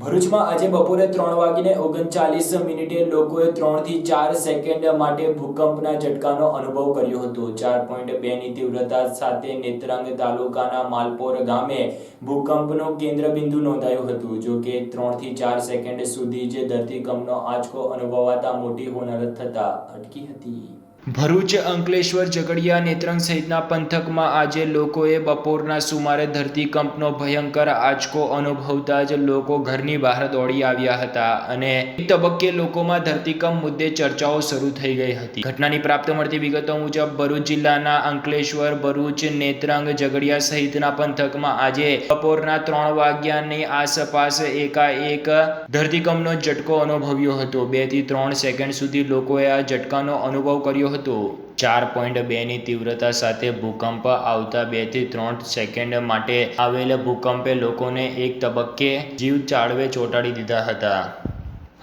ભરૂચમાં આજે બપોરે ત્રણ વાગીને ઓગણચાલીસ મિનિટે લોકોએ ત્રણથી ચાર સેકન્ડ માટે ભૂકંપના ઝટકાનો અનુભવ કર્યો હતો. ચાર પોઈન્ટ બેની તીવ્રતા સાથે નેત્રંગ તાલુકાના માલપોર ગામે ભૂકંપનું કેન્દ્રબિંદુ નોંધાયું હતું. જો કે ત્રણથી ચાર સેકન્ડ સુધી જ ધરતીકંપનો આંચકો અનુભવાતા મોટી હોનારત થતા અટકી હતી. ભરૂચ અંકલેશ્વર ઝઘડિયા નેત્રંગ સહિતના પંથકમાં આજે લોકોએ બપોરના સુમારે ધરતીકંપનો ભયંકર આંચકો અનુભવતા જ લોકો ઘરની બહાર દોડી આવ્યા હતા અને તબક્કે લોકોમાં ધરતીકંપ મુદ્દે ચર્ચાઓ શરૂ થઈ ગઈ હતી. ઘટનાની પ્રાપ્ત મળતી વિગતો મુજબ, ભરૂચ જિલ્લાના અંકલેશ્વર, ભરૂચ, નેત્રંગ, ઝઘડિયા સહિતના પંથકમાં આજે બપોરના ત્રણ વાગ્યાની આસપાસ એકાએક ધરતીકંપનો ઝટકો અનુભવ્યો હતો. બેથી ત્રણ સેકન્ડ સુધી લોકોએ આ ઝટકાનો અનુભવ કર્યો હતો. ચાર પોઈન્ટ બેની તીવ્રતા સાથે ભૂકંપ આવતા બેથી ત્રણ સેકન્ડ માટે આવેલ ભૂકંપે લોકોને એક તબક્કે જીવ ચાળવે ચોંટાડી દીધા હતા.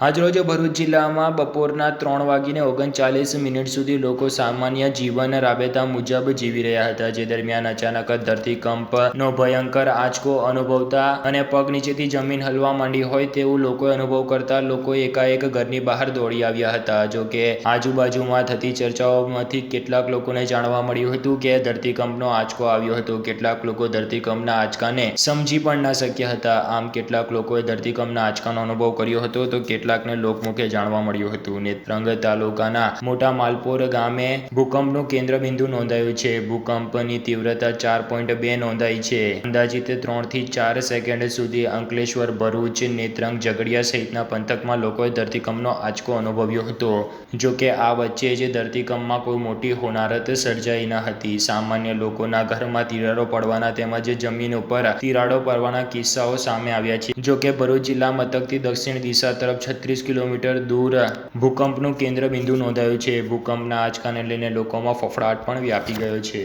આજરોજ ભરૂચ જિલ્લામાં બપોરના ત્રણ વાગીને ઓગણચાલીસ મિનિટ સુધી લોકો સામાન્ય જીવન રાબેતા મુજબ જીવી રહ્યા હતા, જે દરમિયાન અચાનક ધરતીકંપનો ભયંકર આંચકો અનુભવતા અને પગ નીચેથી જમીન હલવા માંડી હોય તેવું લોકોએ અનુભવ કરતા લોકો એકાએક ઘરની બહાર દોડી આવ્યા હતા. જો કે આજુબાજુમાં થતી ચર્ચાઓમાંથી કેટલાક લોકોને જાણવા મળ્યું હતું કે ધરતીકંપનો આંચકો આવ્યો હતો. કેટલાક લોકો ધરતીકંપના આંચકાને સમજી પણ ના શક્યા હતા. આમ, કેટલાક લોકોએ ધરતીકંપના આંચકાનો અનુભવ કર્યો હતો તો કેટલાકને લોકમુખે જાણવા મળ્યું હતું. નેત્રંગ તાલુકાના મોટા માલપોર ગામે ભૂકંપનું કેન્દ્રબિંદુ નોંધાયું છે. ભૂકંપની તીવ્રતા ચાર પોઈન્ટ બે નોંધાઈ છે. અંદાજિત ત્રણથી ચાર સેકન્ડ સુધી અંકલેશ્વર, ભરૂચ, નેત્રંગ, ઝઘડિયા સહિતના પંથકમાં લોકોએ ધરતીકંપનો આંચકો અનુભવ્યો હતો. જો કે આ વચ્ચે જ ધરતીકંપમાં કોઈ મોટી હોનારત સર્જાઈ ન હતી. સામાન્ય લોકોના ઘરમાં તિરાડો પડવાના તેમજ જમીન ઉપર તિરાડો પડવાના કિસ્સાઓ સામે આવ્યા છે. જો કે ભરૂચ જિલ્લા મથકથી દક્ષિણ દિશા તરફ છત્રીસ કિલોમીટર દૂર ભૂકંપનું કેન્દ્ર બિંદુ નોંધાયું છે. ભૂકંપના આંચકાને લઈને લોકોમાં ફફડાટ પણ વ્યાપી ગયો છે.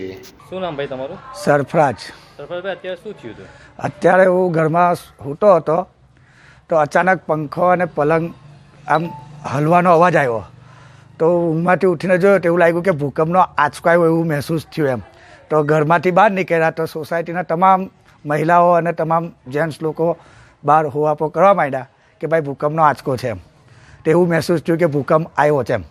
શું નામ ભાઈ તમારું? સરફરાજ. સરફરાજભાઈ અત્યારે શું થયું હતું? અત્યારે હું ઘરમાં સૂતો હતો તો અચાનક પંખો અને પલંગ આમ હલવાનો અવાજ આવ્યો. તો ઊંઘમાંથી ઉઠીને જોયો તો એવું લાગ્યું કે ભૂકંપનો આંચકો આવ્યો એવું મહેસૂસ થયું એમ. તો ઘરમાંથી બહાર નીકળ્યા તો સોસાયટીના તમામ મહિલાઓ અને તમામ જેન્ટ્સ લોકો બહાર હોવાપો કરવા માંડ્યા. કે ભાઈ ભૂકંપનો આંચકો છે એમ. તો એવું મહેસૂસ થયું કે ભૂકંપ આવ્યો છે એમ.